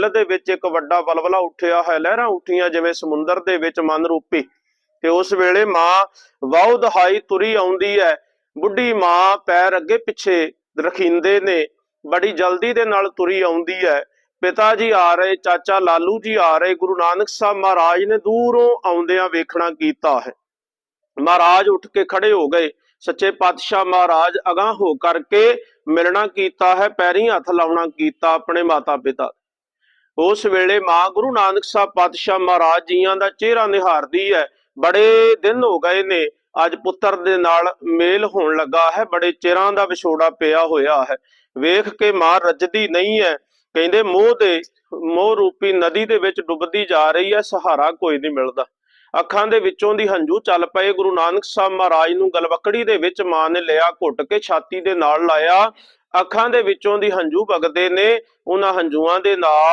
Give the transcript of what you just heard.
ਦਿਲ ਦੇ ਵਿੱਚ ਇੱਕ ਵੱਡਾ ਬਲਬਲਾ ਉੱਠਿਆ ਹੈ। ਲਹਿਰਾਂ ਉੱਠੀਆਂ ਜਿਵੇਂ ਸਮੁੰਦਰ ਦੇ ਵਿੱਚ ਮਨ ਰੂਪੀ ਤੇ ਉਸ ਵੇਲੇ ਮਾਂ ਵਾਉ ਦਹਾਈ ਤੁਰੀ ਆਉਂਦੀ ਹੈ। ਬੁੱਢੀ ਮਾਂ ਪੈਰ ਅੱਗੇ ਪਿੱਛੇ ਰਖਿੰਦੇ ਨੇ। ਬੜੀ ਜਲਦੀ ਦੇ ਨਾਲ ਤੁਰੀ ਆਉਂਦੀ ਹੈ। ਪਿਤਾ ਜੀ ਆ ਰਹੇ, ਚਾਚਾ ਲਾਲੂ ਜੀ ਆ ਰਹੇ। ਗੁਰੂ ਨਾਨਕ ਸਾਹਿਬ ਮਹਾਰਾਜ ਨੇ ਦੂਰੋਂ ਆਉਂਦਿਆਂ ਵੇਖਣਾ ਕੀਤਾ ਹੈ। ਮਹਾਰਾਜ ਉੱਠ ਕੇ ਖੜੇ ਹੋ ਗਏ। ਸੱਚੇ ਪਾਤਸ਼ਾਹ ਮਹਾਰਾਜ ਅਗਾਹ ਹੋ ਕਰਕੇ ਮਿਲਣਾ ਕੀਤਾ ਹੈ, ਪੈਰੀਂ ਹੱਥ ਲਾਉਣਾ ਕੀਤਾ ਆਪਣੇ ਮਾਤਾ ਪਿਤਾ ਉਸ ਵੇਲੇ ਮਾਂ ਗੁਰੂ ਨਾਨਕ ਸਾਹਿਬ ਪਾਤਸ਼ਾਹ ਮਹਾਰਾਜ ਜੀਆਂ ਦਾ ਚਿਹਰਾ ਨਿਹਾਰਦੀ ਹੈ। ਬੜੇ ਦਿਨ ਹੋ ਗਏ ਨੇ, ਅੱਜ ਪੁੱਤਰ ਦੇ ਨਾਲ ਮੇਲ ਹੋਣ ਲੱਗਾ ਹੈ। ਬੜੇ ਚਿਰਾਂ ਦਾ ਵਿਛੋੜਾ ਪਿਆ ਹੋਇਆ ਹੈ। ਵੇਖ ਕੇ ਮਾਂ ਰੱਜਦੀ ਨਹੀਂ ਹੈ। ਕਹਿੰਦੇ, ਮੋਹ ਦੇ, ਮੋਹ ਰੂਪੀ ਨਦੀ ਦੇ ਵਿੱਚ ਡੁੱਬਦੀ ਜਾ ਰਹੀ ਹੈ, ਸਹਾਰਾ ਕੋਈ ਨਹੀਂ ਮਿਲਦਾ। ਅੱਖਾਂ ਦੇ ਵਿੱਚੋਂ ਦੀ ਹੰਝੂ ਚੱਲ ਪਏ। ਗੁਰੂ ਨਾਨਕ ਸਾਹਿਬ ਮਹਾਰਾਜ ਨੂੰ ਗਲਵਕੜੀ ਦੇ ਵਿੱਚ ਮਾਂ ਨੇ ਲਿਆ, ਘੁੱਟ ਕੇ ਛਾਤੀ ਦੇ ਨਾਲ ਲਾਇਆ। ਅੱਖਾਂ ਦੇ ਵਿੱਚੋਂ ਦੀ ਹੰਝੂ ਵਗਦੇ ਨੇ। ਉਹਨਾਂ ਹੰਝੂਆਂ ਦੇ ਨਾਲ